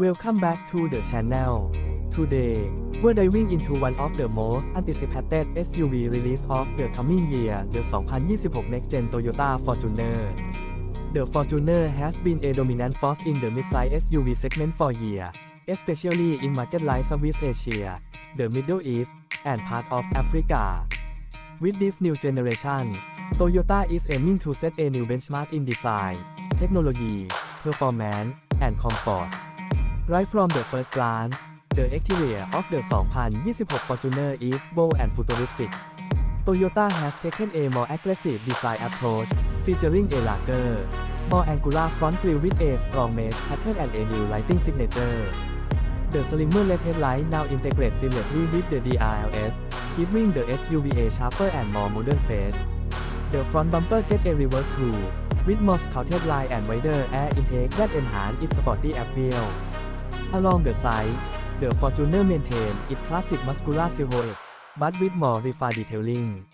Welcome back to the channel. Today, we're diving into one of the most anticipated SUV release of the coming year, the 2026 Next Gen Toyota Fortuner. The Fortuner has been a dominant force in the midsize SUV segment for years, especially in markets like Southeast Asia, the Middle East, and part of Africa. With this new generation, Toyota is aiming to set a new benchmark in design, technology, performance, and comfort. Right from the first glance, the exterior of the 2026 Fortuner is bold and futuristic. Toyota has taken a more aggressive design approach, featuring a larger, more angular front grille with a strong mesh pattern and a new lighting signature. The slimmer LED headlight now integrates seamlessly with the DRLS, giving the SUV a sharper and more modern face. The front bumper gets a reverse too with more scouted line and wider air intake that enhance its sporty appeal. Along the side, the Fortuner maintains its classic muscular silhouette, but with more refined detailing.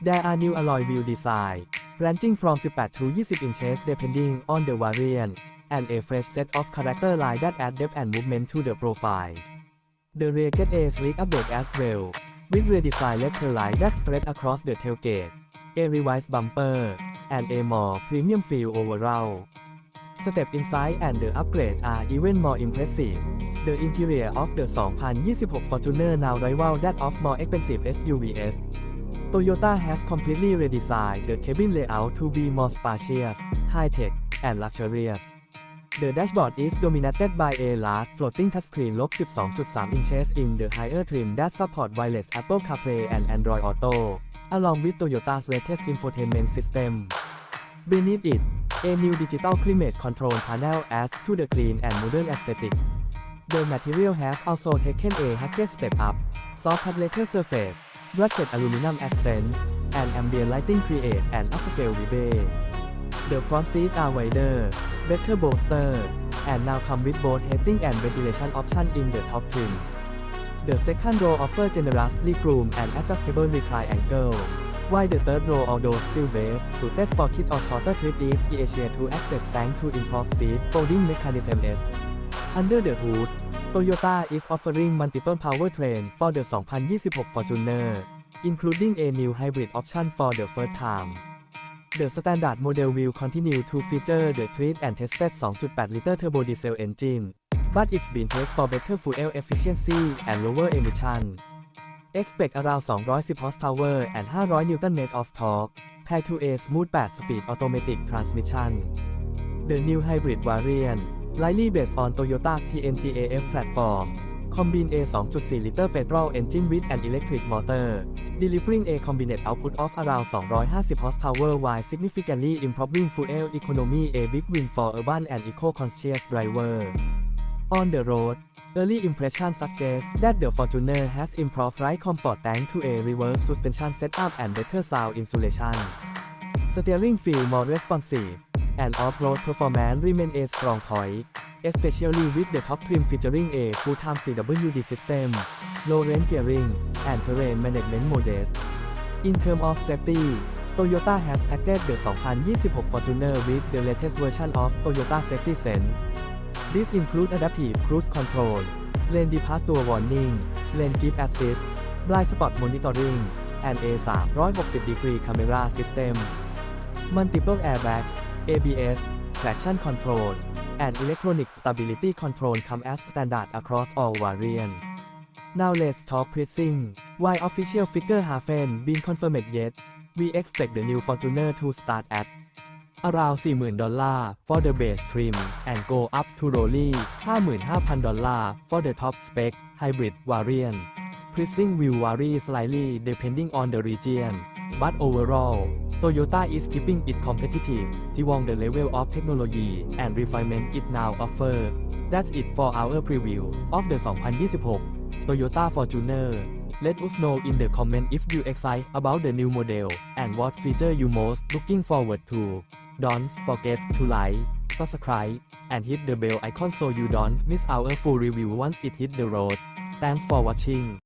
There are new alloy wheel design, ranging from 18 to 20 inches depending on the variant, and a fresh set of character lines that add depth and movement to the profile. The rear gets a sleek update as well, with redesigned letter line that stretch across the tailgate, a revised bumper, and a more premium feel overall. Step inside and the upgrade are even more impressive. The interior of the 2026 Fortuner now rival that of more expensive SUVs. Toyota has completely redesigned the cabin layout to be more spacious, high-tech, and luxurious. The dashboard is dominated by a large floating touchscreen 12.3 inches in the higher trim that support wireless Apple CarPlay and Android Auto, along with Toyota's latest infotainment system. Beneath it, a new digital climate control panel adds to the clean and modern aesthetic. The material has also taken a huge step up. Soft leather surface, brushed aluminum accents, and ambient lighting create an upscale vibe. The front seats are wider, better bolster, and now come with both heating and ventilation options in the top trim. The second row offers generous legroom and adjustable recline angle, while the third row although still base, suited for kids or shorter trip is easier to access thanks to improved seat folding mechanism S. Under the hood, Toyota is offering multiple powertrains for the 2026 Fortuner, including a new hybrid option for the first time. The standard model will continue to feature the treated and tested 2.8-liter turbo diesel engine, but it's been tested for better fuel efficiency and lower emission. Expect around 210 horsepower and 500 Nm of torque, paired to a smooth 8-speed automatic transmission. The new hybrid variant, lightly based on Toyota's TNGA-F platform, combine a 2.4-liter petrol engine with an electric motor, delivering a combined output of around 250 horsepower while significantly improving fuel economy a big win for urban and eco-conscious driver. On the road, early impressions suggest that the Fortuner has improved ride comfort thanks to a reverse suspension setup and better sound insulation. Steering feel more responsive, and off-road performance remain a strong point, especially with the top trim featuring a full-time CWD system, low-range gearing, and terrain management modes. In terms of safety, Toyota has packed the 2026 Fortuner with the latest version of Toyota Safety Sense. This includes adaptive cruise control, lane departure warning, lane keep assist, blind spot monitoring, and a 360-degree camera system. Multiple airbag, ABS, traction control, and electronic stability control come as standard across all variants. Now let's talk pricing. While official figure haven't been confirmed yet, we expect the new Fortuner to start at around 40,000 ดอลลาร์ for the base trim and go up to roughly 55,000 ดอลลาร์ for the top spec hybrid variant. Pricing will vary slightly depending on the region, but overall, Toyota is keeping it competitive, given the level of technology and refinement it now offers. That's it for our preview of the 2026 Toyota Fortuner. Let us know in the comment if you excited about the new model and what feature you most looking forward to. Don't forget to like, subscribe, and hit the bell icon so you don't miss our full review once it hit the road. Thanks for watching.